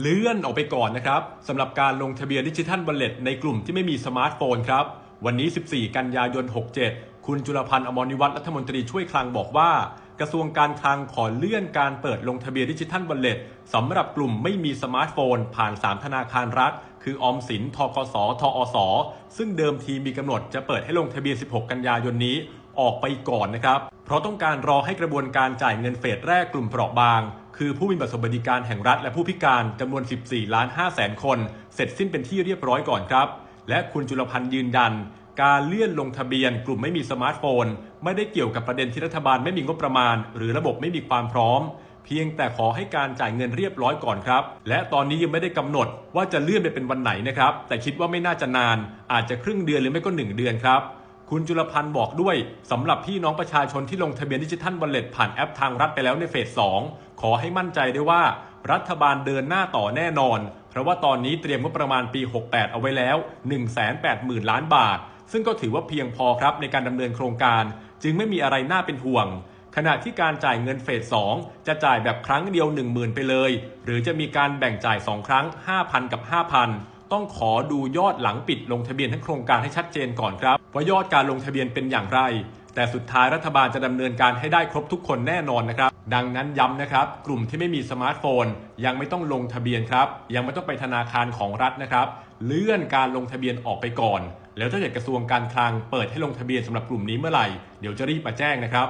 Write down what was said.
เลื่อนออกไปก่อนนะครับสำหรับการลงทะเบียนดิจิทัล w อลเลตในกลุ่มที่ไม่มีสมาร์ทโฟนครับ วันนี้ 14 กันยายน 67 คุณจุลพันธ์อมรนิวัฒน์รัฐมนตรีช่วยคลังบอกว่า กระทรวงการคลังขอเลื่อนการเปิดลงทะเบียนดิจิทัล w อลเลตสำหรับกลุ่มไม่มีสมาร์ทโฟน ผ่าน 3 ธนาคารรัฐ คือออมสินทกสทอส ซึ่งเดิมทีมีกำหนดจะเปิดให้ลงทะเบียน 16 กันยายนนี้ออกไปก่อนนะครับ เพราะต้องการรอให้กระบวนการจ่ายเงินเฟสแรกกลุ่มเปราะบาง คือผู้มีบัตรสวัสดิการแห่งรัฐและผู้พิการจำนวน 14 ล้าน5แสนคน เสร็จสิ้นเป็นที่เรียบร้อยก่อนครับ และคุณจุลพันธ์ยืนยัน การเลื่อนลงทะเบียนกลุ่มไม่มีสมาร์ทโฟน ไม่ได้เกี่ยวกับประเด็นที่รัฐบาลไม่มีงบประมาณ หรือระบบไม่มีความพร้อม เพียงแต่ขอให้การจ่ายเงินเรียบร้อยก่อนครับ และตอนนี้ยังไม่ได้กำหนดว่าจะเลื่อนไปเป็นวันไหนนะครับ แต่คิดว่าไม่น่าจะนาน อาจจะครึ่งเดือนหรือไม่ก็หนึ่งเดือนครับ คุณจุลพันธ์บอกด้วยสำหรับพี่น้องประชาชนที่ลงทะเบียนดิจิทัลวอลเลตผ่านแอปทางรัฐไปแล้วในเฟส 2 ขอให้มั่นใจได้ว่า รัฐบาลเดินหน้าต่อแน่นอน เพราะว่าตอนนี้เตรียมงบประมาณปี 68 เอาไว้แล้ว 180,000 ล้านบาท ซึ่งก็ถือว่าเพียงพอครับในการดำเนินโครงการ จึงไม่มีอะไรน่าเป็นห่วง ขณะที่การจ่ายเงินเฟส 2 จะจ่ายแบบครั้งเดียว 10,000 ไปเลย หรือจะมีการแบ่งจ่าย 2 ครั้ง 5,000 กับ 5,000 ต้องขอดูยอดหลังปิดลงทะเบียนทั้งโครงการให้ชัดเจนก่อนครับ ว่ายอดการลงทะเบียนเป็นอย่างไร แต่สุดท้ายรัฐบาลจะดำเนินการให้ได้ครบทุกคนแน่นอนนะครับ ดังนั้นย้ำนะครับ กลุ่มที่ไม่มีสมาร์ทโฟน ยังไม่ต้องลงทะเบียนครับ ยังไม่ต้องไปธนาคารของรัฐนะครับ เลื่อนการลงทะเบียนออกไปก่อน แล้วถ้าเกิดกระทรวงการคลังเปิดให้ลงทะเบียนสำหรับกลุ่มนี้เมื่อไหร่ เดี๋ยวจะรีบมาแจ้งนะครับ